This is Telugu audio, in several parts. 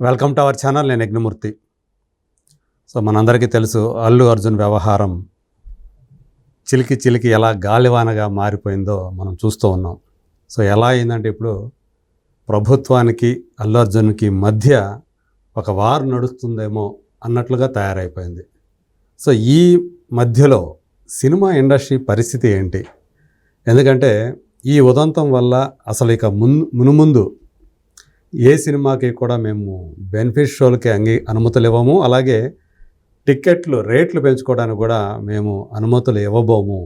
వెల్కమ్ టు అవర్ ఛానల్ నేను యజ్ఞమూర్తి. సో మనందరికీ తెలుసు అల్లు అర్జున్ వ్యవహారం చిలికి చిలికి ఎలా గాలివానగా మారిపోయిందో మనం చూస్తూ ఉన్నాం. సో ఎలా అయిందంటే ఇప్పుడు ప్రభుత్వానికి అల్లు అర్జున్కి మధ్య ఒక వార్ నడుస్తుందేమో అన్నట్లుగా తయారైపోయింది. సో ఈ మధ్యలో సినిమా ఇండస్ట్రీ పరిస్థితి ఏంటి? ఎందుకంటే ఈ ఉదంతం వల్ల అసలు ఇక మున్ మునుముందు ఏ సినిమాకి కూడా మేము బెనిఫిట్ షోలకి అంగీ అనుమతులు ఇవ్వము అలాగే టిక్కెట్లు రేట్లు పెంచుకోవడానికి కూడా మేము అనుమతులు ఇవ్వబోము.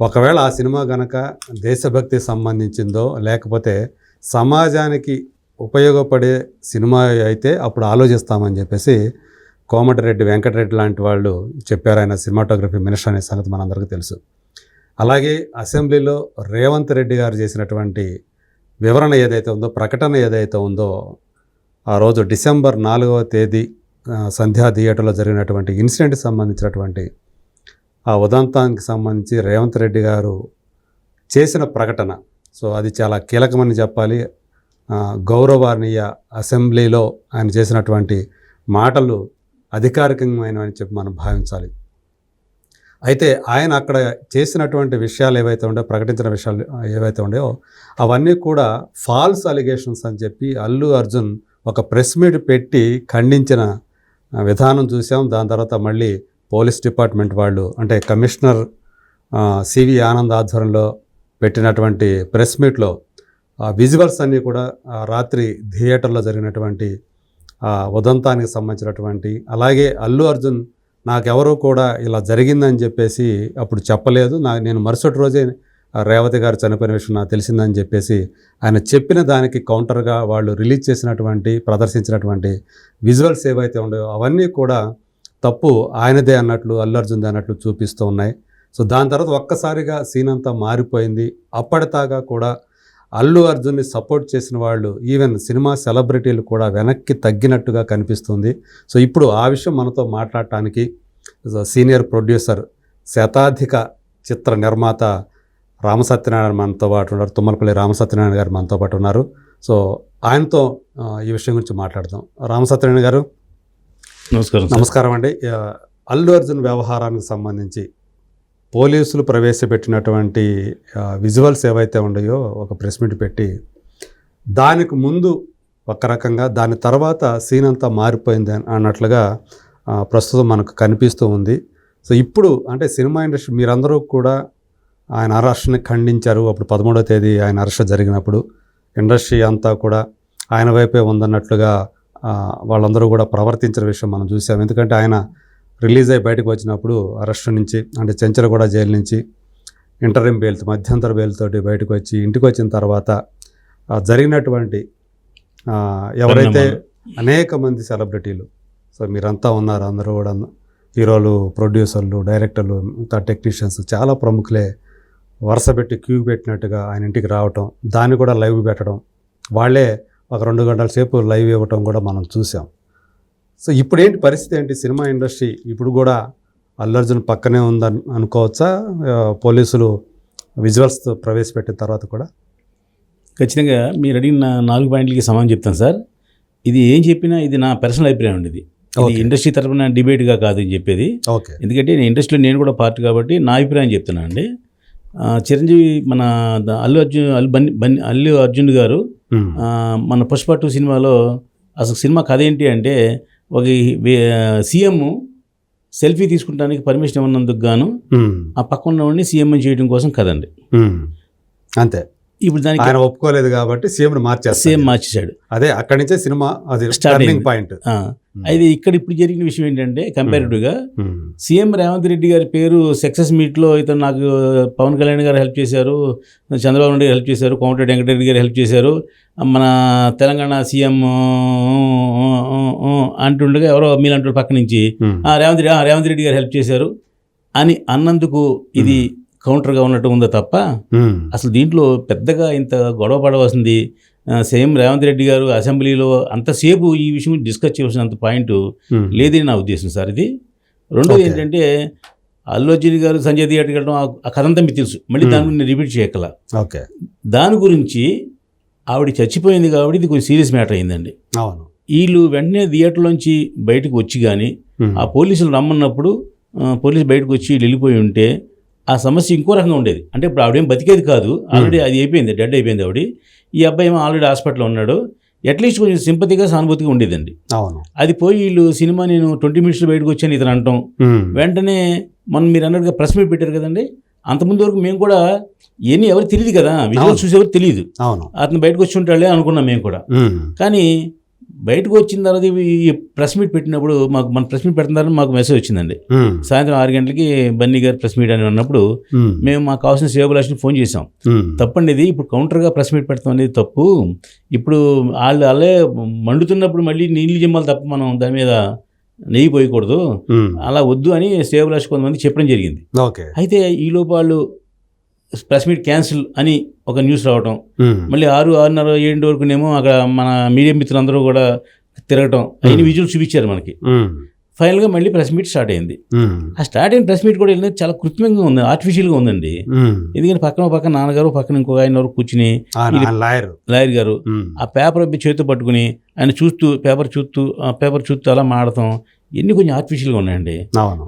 ఒకవేళ ఆ సినిమా గనక దేశభక్తి సంబంధించిందో లేకపోతే సమాజానికి ఉపయోగపడే సినిమా అయితే అప్పుడు ఆలోచిస్తామని చెప్పేసి కోమటిరెడ్డి వెంకటరెడ్డి లాంటి వాళ్ళు చెప్పారు. ఆయన సినిమాటోగ్రఫీ మినిస్టర్ అనే సంగతి మనందరికీ తెలుసు. అలాగే అసెంబ్లీలో రేవంత్ రెడ్డి గారు చేసినటువంటి వివరణ ఏదైతే ఉందో ప్రకటన ఏదైతే ఉందో ఆ రోజు డిసెంబర్ నాలుగవ తేదీ సంధ్యా థియేటర్లో జరిగినటువంటి ఇన్సిడెంట్కి సంబంధించినటువంటి ఆ ఉదంతానికి సంబంధించి రేవంత్ రెడ్డి గారు చేసిన ప్రకటన. సో అది చాలా కీలకమని చెప్పాలి. గౌరవార్ణీయ అసెంబ్లీలో ఆయన చేసినటువంటి మాటలు అధికారికమైనవని చెప్పి మనం భావించాలి. అయితే ఆయన అక్కడ చేసినటువంటి విషయాలు ఏవైతే ఉండో ప్రకటించిన విషయాలు ఏవైతే ఉండయో అవన్నీ కూడా ఫాల్స్ అలిగేషన్స్ అని చెప్పి అల్లు అర్జున్ ఒక ప్రెస్ మీట్ పెట్టి ఖండించిన విధానం చూసాం. దాని తర్వాత మళ్ళీ పోలీస్ డిపార్ట్మెంట్ వాళ్ళు అంటే కమిషనర్ సివి ఆనంద్ ఆధ్వర్యంలో పెట్టినటువంటి ప్రెస్ మీట్లో విజువల్స్ అన్నీ కూడా రాత్రి థియేటర్లో జరిగినటువంటి ఉదంతానికి సంబంధించినటువంటి అలాగే అల్లు అర్జున్ నాకెవరూ కూడా ఇలా జరిగిందని చెప్పేసి అప్పుడు చెప్పలేదు. నా నేను మరుసటి రోజే రేవతి గారు చనిపోయిన విషయం నాకు తెలిసిందని చెప్పేసి ఆయన చెప్పిన దానికి కౌంటర్గా వాళ్ళు రిలీజ్ చేసినటువంటి ప్రదర్శించినటువంటి విజువల్స్ ఏవైతే ఉండయో అవన్నీ కూడా తప్పు ఆయనదే అన్నట్లు అల్లు అర్జున్దే అన్నట్లు చూపిస్తూ ఉన్నాయి. సో దాని తర్వాత ఒక్కసారిగా సీన్ అంతా మారిపోయింది. అప్పటిదాకా కూడా అల్లు అర్జున్ని సపోర్ట్ చేసిన వాళ్ళు ఈవెన్ సినిమా సెలబ్రిటీలు కూడా వెనక్కి తగ్గినట్టుగా కనిపిస్తుంది. సో ఇప్పుడు ఆ విషయం మనతో మాట్లాడటానికి సీనియర్ ప్రొడ్యూసర్ శతాధిక చిత్ర నిర్మాత రామసత్యనారాయణ మనతో పాటు ఉన్నారు. తుమ్మలపల్లి రామసత్యనారాయణ గారు మనతో పాటు ఉన్నారు. సో ఆయనతో ఈ విషయం గురించి మాట్లాడదాం. రామసత్యనారాయణ గారు నమస్కారం. నమస్కారం అండి. అల్లు అర్జున్ వ్యవహారానికి సంబంధించి పోలీసులు ప్రవేశపెట్టినటువంటి విజువల్స్ ఏవైతే ఉన్నాయో ఒక ప్రెస్ మీట్ పెట్టి దానికి ముందు ఒక రకంగా దాని తర్వాత సీన్ అంతా మారిపోయింది అన్నట్లుగా ప్రస్తుతం మనకు కనిపిస్తూ ఉంది. సో ఇప్పుడు అంటే సినిమా ఇండస్ట్రీ మీరందరూ కూడా ఆయన అరెస్ట్ని ఖండించారు. అప్పుడు పదమూడవ తేదీ ఆయన అరెస్ట్ జరిగినప్పుడు ఇండస్ట్రీ అంతా కూడా ఆయన వైపే ఉందన్నట్లుగా వాళ్ళందరూ కూడా ప్రవర్తించిన విషయం మనం చూసాం. ఎందుకంటే ఆయన రిలీజ్ అయ్యి బయటకు వచ్చినప్పుడు అరెస్ట్ నుంచి అంటే చెంచలగూడ జైలు నుంచి ఇంటర్వ్యూ బెయిల్తో మధ్యంతర బెయిల్తోటి బయటకు వచ్చి ఇంటికి వచ్చిన తర్వాత జరిగినటువంటి ఎవరైతే. అనేక మంది సెలబ్రిటీలు సో మీరంతా ఉన్నారు అందరూ కూడా హీరోలు ప్రొడ్యూసర్లు డైరెక్టర్లు ఇంకా టెక్నీషియన్స్ చాలా ప్రముఖులే వరుస పెట్టి క్యూ పెట్టినట్టుగా ఆయన ఇంటికి రావటం దాన్ని కూడా లైవ్ పెట్టడం వాళ్ళే ఒక రెండు గంటల సేపు లైవ్ ఇవ్వటం కూడా మనం చూసాం సో ఇప్పుడు ఏంటి పరిస్థితి ఏంటి? సినిమా ఇండస్ట్రీ ఇప్పుడు కూడా అల్లు అర్జున్ పక్కనే ఉందని అనుకోవచ్చా? పోలీసులు విజువల్స్ ప్రవేశపెట్టిన తర్వాత కూడా? ఖచ్చితంగా మీరు అడిగిన నాలుగు పాయింట్లకి సమానం చెప్తాను సార్. ఇది ఏం చెప్పినా ఇది నా పర్సనల్ అభిప్రాయం అండి ఇది. ఇండస్ట్రీ తరపున డిబేట్గా కాదు అని చెప్పేది. ఓకే. ఎందుకంటే నేను ఇండస్ట్రీలో నేను కూడా పార్ట్ కాబట్టి నా అభిప్రాయం చెప్తున్నాను అండి. చిరంజీవి మన అల్లు అర్జున్ అల్లు బన్ని బన్ని అల్లు అర్జున్ గారు మన పుష్ప టూ సినిమాలో అసలు సినిమా కథ ఏంటి అంటే ఒక సీఎం సెల్ఫీ తీసుకుంటానికి పర్మిషన్ ఇవ్వనందుకు గాను ఆ పక్కన ఉన్నవాడిని సీఎం చేయడం కోసం కదండి. అంతే. ఇప్పుడు దానికి ఆయన ఒప్పుకోలేదు కాబట్టి సీఎం మార్చేస్తారు సేమ్ మార్చేశాడు. అదే అక్కడి నుంచే సినిమా అది. టర్నింగ్ పాయింట్ ఆ, అయితే ఇక్కడ ఇప్పుడు జరిగిన విషయం ఏంటంటే కంపారిటివ్గా సీఎం రేవంత్ రెడ్డి గారి పేరు సక్సెస్ మీట్లో ఇతను నాకు పవన్ కళ్యాణ్ గారు హెల్ప్ చేశారు చంద్రబాబు నాయుడు గారు హెల్ప్ చేశారు కోమటిరెడ్డి వెంకటరెడ్డి గారు హెల్ప్ చేశారు. మన తెలంగాణ సీఎం అంటుండగా ఎవరో మీలాంటి పక్క నుంచి "ఆ, రేవంత్ రెడ్డి రేవంత్ రెడ్డి గారు హెల్ప్ చేశారు. అని అన్నందుకు ఇది కౌంటర్గా ఉన్నట్టు ఉందో తప్ప అసలు దీంట్లో పెద్దగా ఇంత గొడవ పడవలసింది సీఎం రేవంత్ రెడ్డి గారు అసెంబ్లీలో అంతసేపు ఈ విషయం డిస్కస్ చేయవలసినంత పాయింట్ లేదని నా ఉద్దేశం సార్ ఇది. రెండోది. ఏంటంటే అల్లు అర్జున్ గారు సంజయ్ థియేటర్కి వెళ్ళడం ఆ- ఆ కథ అంతా మీకు తెలుసు. మళ్ళీ దాని గురించి రిపీట్ చేయకల ఓకే. దాని గురించి ఆవిడ చచ్చిపోయింది కాబట్టి ఇది కొంచెం సీరియస్ మ్యాటర్ అయిందండి. అవును. వీళ్ళు వెంటనే థియేటర్లోంచి బయటకు వచ్చి కానీ. ఆ పోలీసులు రమ్మన్నప్పుడు పోలీసు బయటకు వచ్చి వీళ్ళు వెళ్ళిపోయి ఉంటే ఆ సమస్య ఇంకో రకంగా ఉండేది. అంటే ఇప్పుడు ఆవిడేం బతికేది కాదు. ఆల్రెడీ అది అయిపోయింది డెడ్ అయిపోయింది ఆవిడ. ఈ అబ్బాయి ఏమో ఆల్రెడీ హాస్పిటల్లో ఉన్నాడు. అట్లీస్ట్ కొంచెం సింపతిగా సానుభూతిగా ఉండేదండి. అవును. అది పోయి వీళ్ళు సినిమా నేను ట్వంటీ మినిట్స్లో బయటకు వచ్చాను ఇతను అంటాం. వెంటనే మనం మీరు అన్నట్టుగా ప్రెస్ మీట్ పెట్టారు కదండి. అంతకుముందు వరకు మేము కూడా ఇవన్నీ ఎవరు తెలియదు కదా. విజువల్. చూసేవారు తెలియదు. అవును. అతను బయటకు వచ్చి ఉంటాడే అనుకున్నాం మేము కూడా. కానీ బయటకు వచ్చిన తర్వాత ఈ ప్రెస్ మీట్ పెట్టినప్పుడు మాకు మన ప్రెస్ మీట్ తర్వాత మాకు మెసేజ్ వచ్చిందండి. సాయంత్రం ఆరు గంటలకి బన్నీ గారు ప్రెస్ మీట్ అని ఉన్నప్పుడు ఉమ్. మేము మాకు కావాల్సిన సేవకులాష్ని ఫోన్ చేసాం. తప్పండి ఇది ఇప్పుడు కౌంటర్గా ప్రెస్ మీట్ పెడతాం అనేది తప్పు ఇప్పుడు వాళ్ళు అలా మండుతున్నప్పుడు మళ్ళీ నీళ్ళు జిమ్మాలి తప్ప మనం దాని మీద నెయ్యి పోయకూడదు. అలా వద్దు అని సేవలాష్ కొంతమంది చెప్పడం జరిగింది అయితే ఈలోపు వాళ్ళు ప్రెస్ మీట్ క్యాన్సిల్ అని ఒక న్యూస్ రావటం. మళ్ళీ ఆరు ఆరున్నర ఏడు వరకునేమో అక్కడ మన మీడియా మిత్రులందరూ కూడా తిరగటం అవన్నీ విజువల్ చూపించారు మనకి. ఫైనల్గా మళ్ళీ ప్రెస్ మీట్ స్టార్ట్ అయింది. ఆ స్టార్ట్ అయిన ప్రెస్ మీట్ కూడా వెళ్ళినది చాలా కృత్రిమంగా ఉంది ఆర్టిఫిషియల్గా ఉందండి. ఎందుకంటే పక్కన పక్కన నాన్నగారు పక్కన ఇంకో ఆయన ఎవరు కూర్చుని లాయర్ లాయర్ గారు. ఆ పేపర్ చేతితో పట్టుకుని ఆయన చూస్తూ పేపర్ చూస్తూ ఆ పేపర్ చూస్తూ అలా మాడతాం ఇవన్నీ కొంచెం ఆర్టిఫిషియల్గా ఉన్నాయండి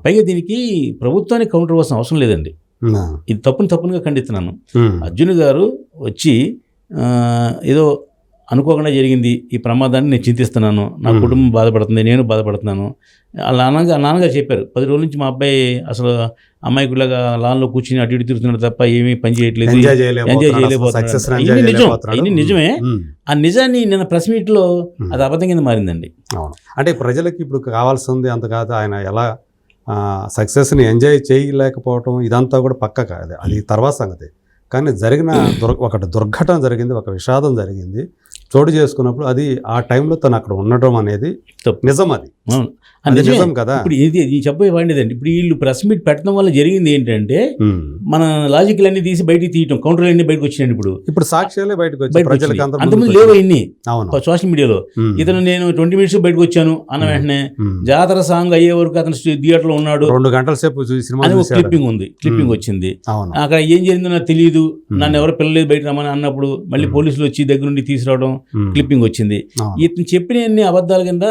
పైగా దీనికి ప్రభుత్వానికి కౌంటర్ ఇవ్వాల్సిన అవసరం లేదండి. ఇది తప్పుని తప్పునుగా ఖండిస్తున్నాను. అర్జున్ గారు వచ్చి ఏదో అనుకోకుండా జరిగింది ఈ ప్రమాదాన్ని నేను చింతిస్తున్నాను నా. కుటుంబం బాధపడుతుంది నేను బాధపడుతున్నాను వాళ్ళ నాన్నగారు నాన్నగారు చెప్పారు పది రోజుల నుంచి మా అబ్బాయి అసలు అమ్మాయికులాగా లాన్లో కూర్చుని అటు ఇటు తిరుగుతున్నాడు తప్ప ఏమీ పని చేయట్లేదు ఎంజాయ్ చేయలేకపోతున్నాడు ఇన్ని ఎంజాయ్ నిజం. నిజమే. ఆ నిజాన్ని నిన్న ప్రెస్ మీట్లో. అది అబద్ధం కింద మారిందండి అవును అంటే ప్రజలకి ఇప్పుడు కావాల్సింది అంత కాదు ఆయన ఎలా సక్సెస్ని ఎంజాయ్ చేయలేకపోవటం ఇదంతా కూడా పక్క కాదు అది తర్వాత సంగతి. కానీ జరిగిన దుర్ ఒకటి దుర్ఘటన జరిగింది ఒక విషాదం జరిగింది. చోటు చేసుకున్నప్పుడు అది ఆ టైంలో తను అక్కడ ఉండటం అనేది. నిజం అది. నిజం కదా ఇప్పుడు ఇది ఇది చెప్పే వాడిదండి ఇప్పుడు వీళ్ళు ప్రెస్ మీట్ పెట్టడం వల్ల జరిగింది ఏంటంటే. మన లాజికల్ అన్ని తీసి బయటికి తీయటం కౌంటర్లు అన్ని బయటకు వచ్చినాయి ఇప్పుడు ఇప్పుడు సాక్ష్యాలే బయటకు అంతకుముందు లేవు ఇన్ని సోషల్ మీడియాలో. ఇతను నేను ట్వంటీ మినిట్స్ బయటకు వచ్చాను అన్న. వెంటనే. జాతర సాంగ్ అయ్యే వరకు అతను థియేటర్లో ఉన్నాడు రెండు గంటల సేపు అని ఒక క్లిప్పింగ్ ఉంది క్లిప్పింగ్. వచ్చింది అక్కడ ఏం జరిగిందో నాకు తెలియదు. నన్ను ఎవరు పిల్లలేదు బయట రమ్మని అన్నప్పుడు మళ్ళీ. పోలీసులు వచ్చి దగ్గర నుండి తీసుకురావడం. క్లిప్పింగ్ వచ్చింది. ఇతను చెప్పిన అన్ని అబద్ధాల కింద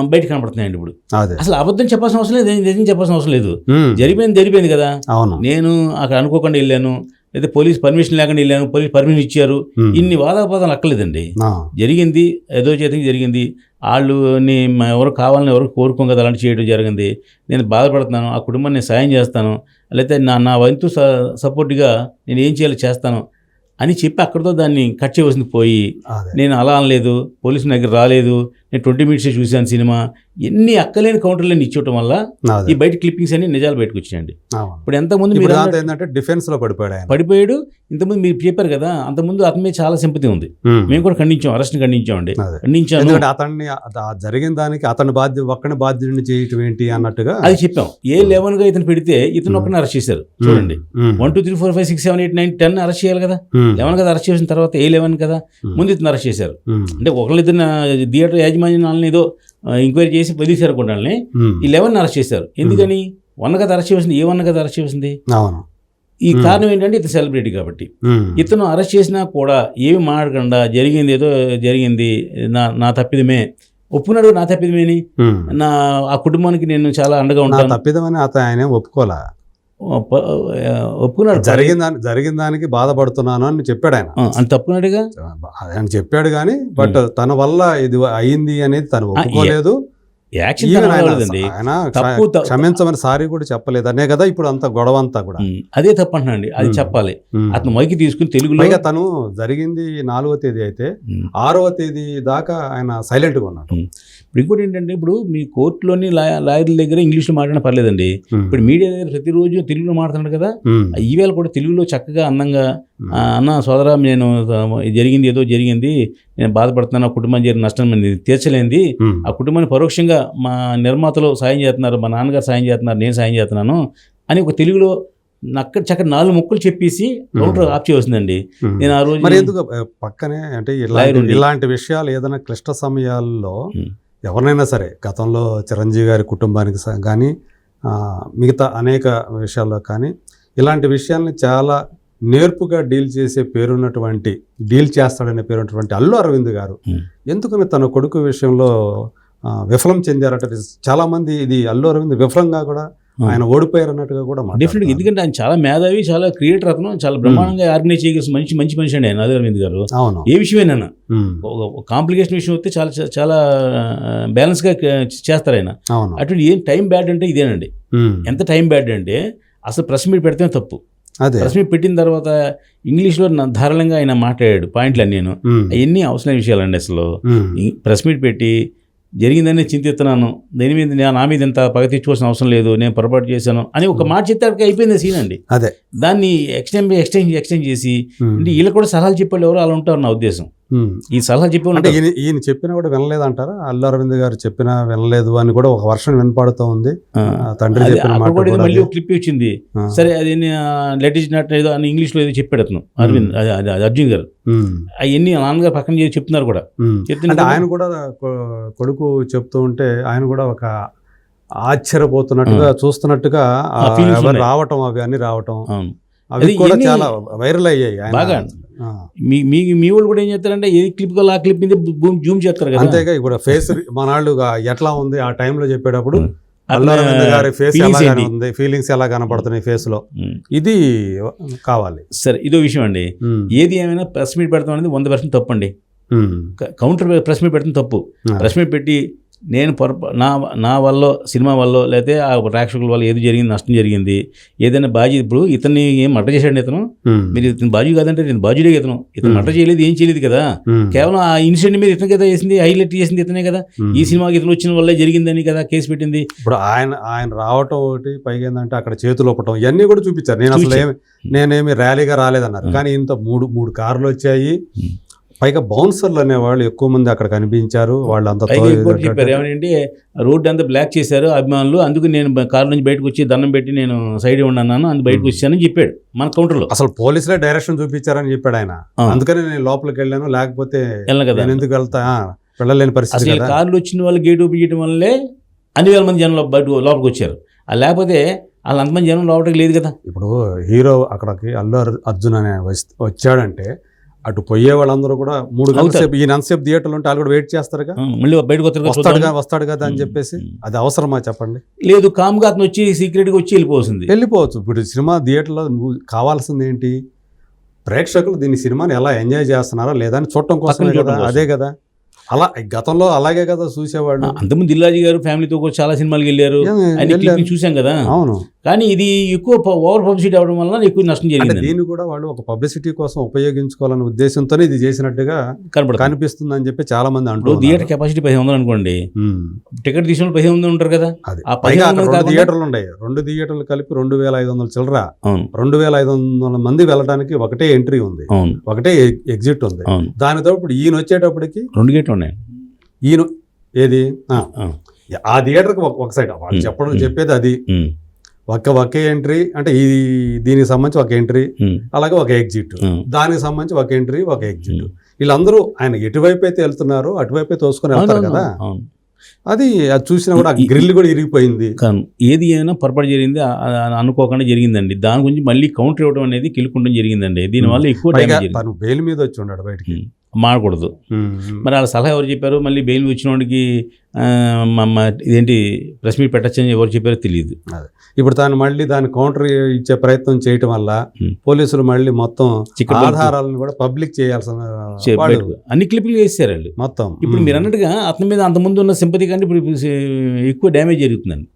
బయట కనపడుతున్నాయండి ఇప్పుడు. అసలు అబద్ధం చెప్పాల్సిన అవసరం లేదు నిజం చెప్పాల్సిన అవసరం లేదు. జరిపోయింది జరిపోయింది కదా. అవును. నేను అక్కడ అనుకోకుండా వెళ్ళాను లేదా పోలీస్ పర్మిషన్ లేకుండా వెళ్ళాను పోలీస్ పర్మిషన్ ఇచ్చారు. ఇన్ని వాదాపాదాలు అక్కర్లేదండి. జరిగింది ఏదో చేతికి జరిగింది. వాళ్ళు ని- మ- ఎవరు కావాలని ఎవరు కోరుకోం కదా అలాంటి చేయడం జరిగింది. నేను బాధపడుతున్నాను ఆ కుటుంబాన్ని నేను సాయం చేస్తాను లేకపోతే నా నా వంతు సపోర్ట్గా నేను ఏం చేయాలో చేస్తాను అని చెప్పి అక్కడితో దాన్ని కట్ చేయవలసింది పోయి నేను అలా అనలేదు పోలీసు దగ్గర రాలేదు నేను ట్వంటీ మినిట్స్ చూశాను సినిమా. ఎన్ని అక్కలేని కౌంటర్లను ఇచ్చేయటం వల్ల ఈ బయట క్లిప్పింగ్స్ అన్ని నిజాలు బయటకు వచ్చాయండి అవును. ఇప్పుడు ఎంతమంది మీరు ఏంటంటే డిఫెన్స్లో పడిపోయాడు పడిపోయాడు. ఇంతకుముందు మీరు చెప్పారు కదా అంతకుముందు అతని మీద చాలా సింపతి ఉంది. మేము కూడా ఖండించాం అరెస్ట్ని ఖండించామండి. ఎందుకంటే అతన్ని జరిగిన దానికి అతని బాధ్య ఒక్కని బాధ్యుడిని చేయటం ఏంటి అన్నట్టుగా అది చెప్పాం. ఏ లెవెన్గా ఇతను పెడితే ఇతను ఒక్కని అరెస్ట్ చేశారు. చూడండి. One two three four five six seven eight nine ten arrest చేయాలి కదా. లెవెన్ కదా అరెస్ట్ చేసిన తర్వాత ఏ లెవెన్ కదా. ముందు ఇతను అరెస్ట్ చేశారు. అంటే ఒకళ్ళిద్దరు థియేటర్ యాజమాన్యాలని ఏదో ఎంక్వైరీ చేసి వదిలేశారు ఉమ్. ఈ లెవెన్ అరెస్ట్ చేశారు. ఎందుకని? వన్ కదా అరెస్ట్ చేసింది ఏ వన్ కదా అరెస్ట్ చేసింది అవును. ఈ. కారణం ఏంటంటే ఇతను సెలబ్రిటీ కాబట్టి. ఇతను అరెస్ట్ చేసినా కూడా ఏమి మాడకుండా జరిగింది ఏదో జరిగింది నా నా తప్పిదమే. ఒప్పుకున్నాడు నా తప్పిదమేని. నా ఆ కుటుంబానికి నేను చాలా అండగా ఉంటాను. తప్పిదమని అతను ఆయన ఒప్పుకోలే. ఒప్ప- ఒప్పుకున్నాడు జరిగిన దాని జరిగిన దానికి బాధపడుతున్నాను అని చెప్పాడు ఆయన. అని తప్పుకున్నాడుగా ఆయన చెప్పాడు కానీ బట్ తన వల్ల ఇది అయింది అనేది తను ఒప్పుకోలేదు. క్షమించమని సారీ కూడా చెప్పలేదు. అనే కదా ఇప్పుడు అంత గొడవ అంతా కూడా. ఉమ్, అదే తప్పు అంటున్నాండి అది ఉమ్. చెప్పాలి. అతను మైకి తీసుకుని తెలుగులో పైగా తను జరిగింది నాలుగో తేదీ అయితే. ఆరవ తేదీ దాకా ఆయన సైలెంట్గా ఉన్నాడు ఇంకోటి ఏంటంటే ఇప్పుడు మీ కోర్టులోని లాయర్ల దగ్గర ఇంగ్లీష్లో మాట్లాడిన పర్లేదండి. ఇప్పుడు మీడియా దగ్గర ప్రతిరోజు తెలుగులో మాట్లాడుతున్నాడు కదా. ఈవేళ కూడా తెలుగులో చక్కగా అందంగా అన్న సోదరా నేను జరిగింది ఏదో జరిగింది నేను బాధపడుతున్నాను ఆ కుటుంబం జరిగిన నష్టం తీర్చలేంది. ఆ కుటుంబాన్ని పరోక్షంగా మా నిర్మాతలు సాయం చేస్తున్నారు మా నాన్నగారు సాయం చేస్తున్నారు నేను సాయం చేస్తున్నాను అని ఒక తెలుగులో నక్క చక్కగా నాలుగు ముక్కలు చెప్పేసి కౌంటర్ ఆఫ్ చేయవలసిందండి. నేను ఆ రోజు మరి ఎందుకు ఆ, పక్కనే అంటే ఇలాంటి విషయాలు ఏదైనా క్లిష్ట సమయాల్లో. ఎవరినైనా సరే గతంలో చిరంజీవి గారి కుటుంబానికి కానీ మిగతా అనేక విషయాల్లో కానీ ఇలాంటి విషయాల్ని చాలా నేర్పుగా డీల్ చేసే పేరున్నటువంటి డీల్ చేస్తాడనే పేరున్నటువంటి అల్లు అరవింద్ గారు. ఎందుకని తన కొడుకు విషయంలో విఫలం చెందారట చాలా మంది ఇది అల్లు అరవింద్ విఫలంగా కూడా. ఆయన ఓడిపోయారు అన్నట్టుగా కూడా మాట్లాడుతున్నారు. ఎందుకంటే ఆయన చాలా మేధావి చాలా క్రియేటర్ అతను చాలా బ్రహ్మాండంగా ఆర్గనైజ్ చేయగలిసిన మంచి మంచి మనిషి అండి ఆయన అదే గారు. అవును. ఏ విషయమైనా Hmm. కాంప్లికేషన్ విషయం వస్తే చాలా చాలా బ్యాలెన్స్గా చేస్తారు ఆయన. అవును. అటువంటి ఏం టైం బ్యాడ్ అంటే ఇదేనండి. Hmm. ఎంత టైం బ్యాడ్ అంటే అసలు ప్రెస్ మీట్ పెడితే తప్పు. అదే. ప్రెస్ మీట్ పెట్టిన తర్వాత ఇంగ్లీష్లో నా- ధారాళంగా ఆయన మాట్లాడాడు పాయింట్లు నేను. Hmm. అవన్నీ అవసరమైన విషయాలండి అసలు. Hmm. ప్రెస్ మీట్ పెట్టి జరిగిందని చింతిస్తున్నాను దీని మీద నేను నా మీద ఇంత పగ తెచ్చుకోవాల్సిన అవసరం లేదు నేను పొరపాటు చేశాను అని ఒక మాట చెప్తే అయిపోయింది సీన్ అండి అదే దాన్ని ఎక్స్టెండ్ ఎక్స్టెండ్ ఎక్స్టెండ్ చేసి. అంటే వీళ్ళకి కూడా సలహాలు చెప్పేవాళ్ళు ఎవరు అలా ఉంటారు నా ఉద్దేశం. ఈ సలహా చెప్పే అంటే ఈయన ఈయన చెప్పినా కూడా వినలేదంటారా? అల్లు అరవింద్ గారు చెప్పినా వినలేదు అని కూడా ఒక వర్షం వినపడుతూ ఉంది. తండ్రి చెప్పిన మాట మళ్ళీ క్లిప్ వచ్చింది. సరే అది లెట్ ఇస్ నాట్ ఏదో అని ఇంగ్లీష్లో ఏదో చెప్పాడు అతను అరవింద్ అర్జున్ గారు. అవన్నీ నాన్నగారు పక్కన చేసి చెప్తున్నారు కూడా. చెప్తున్న అంటే ఆయన కూడా కొడుకు చెప్తూ ఉంటే ఆయన కూడా ఒక ఆశ్చర్యపోతున్నట్టుగా చూస్తున్నట్టుగా. రావటం అవి అన్ని రావటం అవి కూడా చాలా వైరల్ అయ్యాయి బాగా. మీ మీ మీ వాళ్ళు కూడా ఏం చేస్తారంటే ఏ క్లిప్ ఆ క్లిప్ మీద బూమ్ జూమ్ చేస్తారు కదా. అంతేగా ఇప్పుడు ఫేస్ మనాళ్ళు ఎట్లా ఉంది ఆ టైంలో చెప్పేటప్పుడు గారి ఫేస్? ఉంది ఫీలింగ్స్ ఎలా కనపడుతున్నాయి ఫేస్లో. ఇది కావాలి. సరే ఇదో విషయం అండి. ఏది ఏమైనా ప్రెస్ మీట్ పెడతాం అనేది వంద పర్సెంట్ తప్పు అండి కౌంటర్ ప్రెస్ మీట్ పెడతాం తప్పు. ప్రెస్ మీట్ పెట్టి నేను పొరపా నా నా వల్ల సినిమా వల్ల లేకపోతే ఆ ప్రేక్షకుల వల్ల ఏది జరిగింది నష్టం జరిగింది ఏదైనా బాజీ ఇప్పుడు ఇతన్ని ఏం మర్డర్ చేశాడు ఇతను. మీరు ఇతను బాజీ కాదంటే నేను బాజీడే ఇతను ఇతను. మర్డర్ చేయలేదు ఏం చేయలేదు కదా. కేవలం ఆ ఇన్సిడెంట్ మీద ఇతను కదా చేసింది హైలైట్ చేసింది ఇతనే కదా. ఈ సినిమాకి ఇతను వచ్చిన వల్లే జరిగిందని కదా కేసు పెట్టింది ఇప్పుడు ఆయన ఆయన రావటం ఒకటి పైగా ఏంటంటే అక్కడ చేతులు ఒప్పటం ఇవన్నీ కూడా చూపించారు నేను అసలు. ఏమి నేనేమి ర్యాలీగా రాలేదన్నారు. కానీ ఇంత మూడు మూడు కార్లు వచ్చాయి. పైగా బౌన్సర్లు అనేవాళ్ళు ఎక్కువ మంది అక్కడ కనిపించారు వాళ్ళంతా పైగా తో- ఇంకోటి చెప్పారు రోడ్డు అంతా బ్లాక్ చేశారు అభిమానులు అందుకు నేను కారు నుంచి బయటకు వచ్చి దండం పెట్టి నేను సైడ్ ఉన్నాను అందు బయటకు. వచ్చానని చెప్పాడు మన కౌంటర్లో. అసలు పోలీసులే డైరెక్షన్ చూపించారని చెప్పాడు ఆయన. అందుకని నేను లోపలికి వెళ్ళాను లేకపోతే వెళ్ళను కదా. నేను ఎందుకు వెళ్తా? వెళ్ళలేని పరిస్థితి కార్లు వచ్చిన వాళ్ళు గేట్ ఓపెన్ చేయడం వల్లే అన్ని వేల మంది జనం బయట లోపలికి వచ్చారు. లేకపోతే వాళ్ళు అంతమంది జనం లోపలికి లేదు కదా. ఇప్పుడు హీరో అక్కడికి అల్లు అర్- అర్జున్ అనే వచ్చాడంటే అటు పోయే వాళ్ళందరూ కూడా మూడు గంటల అవుతారు. సేపు ఈయన ఎంతసేపు థియేటర్లో ఉంటే వాళ్ళు కూడా వెయిట్ చేస్తారుగా? మళ్ళీ బయటకు వస్తాడుగా. వస్తాడు కదా అని చెప్పేసి. అది అవసరమా చెప్పండి? లేదు కామ్గా అతను వచ్చి సీక్రెట్గా వచ్చి వెళ్ళిపోతుంది వెళ్ళిపోవచ్చు. ఇప్పుడు సినిమా థియేటర్లో నువ్వు కావాల్సింది ఏంటి? ప్రేక్షకులు దీని సినిమాని ఎలా ఎంజాయ్ చేస్తున్నారా లేదా అని చూడటం చూడటం కదా కోసం. అదే కదా. అలా గతంలో అలాగే కదా చూసేవాళ్ళు. అంతకుముందు దిల్లాజీ గారు ఫ్యామిలీతో చాలా సినిమాలకు వెళ్ళారు. చూసాం కదా. అవును. కానీ ఇది ఎక్కువ ఓవర్ పబ్లిసిటీ అవడం వల్ల ఎక్కువ నష్టం జరిగింది దీన్ని కూడా వాళ్ళు ఒక పబ్లిసిటీ కోసం ఉపయోగించుకోవాలనే ఉద్దేశంతోనే ఇది చేసినట్టుగా కనపడుతుంది. కనిపిస్తుంది అని చెప్పి చాలా మంది ఇప్పుడు అంటూ థియేటర్ కెపాసిటీ పదిహేను వందలు అనుకోండి టికెట్ తీసుకున్న పదిహేను వందలు ఉంటారు కదా. ఆ రెండు థియేటర్లు ఉన్నాయి. రెండు థియేటర్లు కలిపి రెండు వేల ఐదు వందల చిల్లర. రెండు వేల ఐదు వందల మంది వెళ్ళడానికి ఒకటే ఎంట్రీ ఉంది. ఒకటే ఎగ్జిట్ ఉంది. దానితో ఇప్పుడు ఈయన వచ్చేటప్పటికి రెండు గేట్లు ఉన్నాయి. ఈయన ఏది? ఆ, థియేటర్కి ఒక సైడ్. వాళ్ళు చెప్పడం. చెప్పేది అది. ఒక ఒకే ఎంట్రీ అంటే ఈ దీనికి సంబంధించి ఒక ఎంట్రీ అలాగే ఒక ఎగ్జిట్ దానికి సంబంధించి ఒక ఎంట్రీ ఒక ఎగ్జిట్. వీళ్ళందరూ ఆయన ఎటువైపు అయితే వెళ్తున్నారో అటువైపే తోసుకొని వెళ్తారు కదా. అది అది చూసినా కూడా గ్రిల్ కూడా ఇరిగిపోయింది. కానీ ఏది అయినా పొరపాటు జరిగింది అనుకోకుండా జరిగిందండి. దాని గురించి మళ్ళీ కౌంటర్ ఇవ్వడం అనేది కిలుకుండం జరిగిందండి. దీనివల్ల ఎక్కువ బెయిల్ మీద వచ్చి ఉన్నాడు బయటికి. మాడకూడదు. మరి వాళ్ళ సలహా ఎవరు చెప్పారు? మళ్ళీ బెయిల్ వచ్చిన వాడికి ఇదేంటి ప్రెస్ మీట్ పెట్టచ్చని ఎవరు చెప్పారో తెలియదు. ఇప్పుడు తాను మళ్ళీ దాని కౌంటర్ ఇచ్చే ప్రయత్నం చేయటం వల్ల. పోలీసులు మళ్ళీ మొత్తం ఆధారాలను కూడా పబ్లిక్ చేయాల్సిన. అన్ని క్లిప్లు వేసారు వాళ్ళు. మొత్తం. ఇప్పుడు. మీరు అన్నట్టుగా అతని మీద అంత ముందు ఉన్న సింపతి కంటే ఇప్పుడు ఎక్కువ డ్యామేజ్ జరుగుతుందండి.